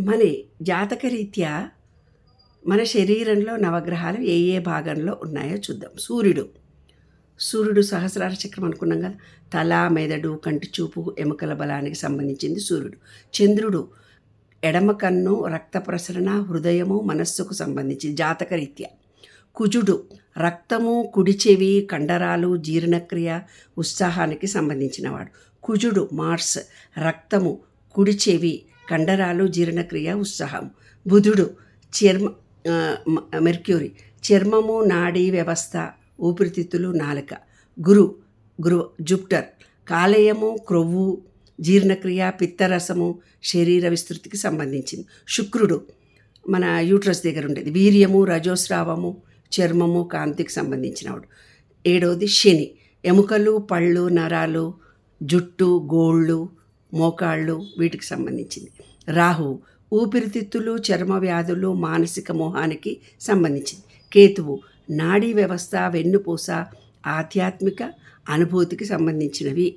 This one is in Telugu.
మరి జాతకరీత్యా మన శరీరంలో నవగ్రహాలు ఏ ఏ భాగంలో ఉన్నాయో చూద్దాం. సూర్యుడు. సూర్యుడు సహస్రార చక్రం అనుకున్నాం కదా? తల మెదడు కంటి చూపు ఎముకల బలానికి సంబంధించింది సూర్యుడు. చంద్రుడు ఎడమ కన్ను రక్త ప్రసరణ హృదయము మనస్సుకు సంబంధించి జాతకరీత్యా. కుజుడు రక్తము కుడి చెవి కండరాలు జీర్ణక్రియ ఉత్సాహానికి సంబంధించినవాడు. కుజుడు మార్స్ రక్తము కుడి చెవి కండరాలు జీర్ణక్రియ ఉత్సాహం. బుధుడు చర్మ మెర్క్యూరీ. చర్మము నాడీ వ్యవస్థ ఊపిరితిత్తులు నాలుక. గురు గురు జుప్టర్. కాలేయము క్రొవ్వు జీర్ణక్రియ పిత్తరసము శరీర విస్తృతికి సంబంధించింది. శుక్రుడు మన యూట్రస్ దగ్గర ఉండేది. వీర్యము రజోస్రావము చర్మము కాంతికి సంబంధించినవాడు. ఏడవది శని. ఎముకలు పళ్ళు నరాలు జుట్టు గోళ్ళు మోకాళ్ళు వీటికి సంబంధించింది. రాహు ఊపిరితిత్తులు చర్మ వ్యాధులు మానసిక మోహానికి సంబంధించింది. కేతువు నాడీ వ్యవస్థ వెన్నుపూస ఆధ్యాత్మిక అనుభూతికి సంబంధించినవి.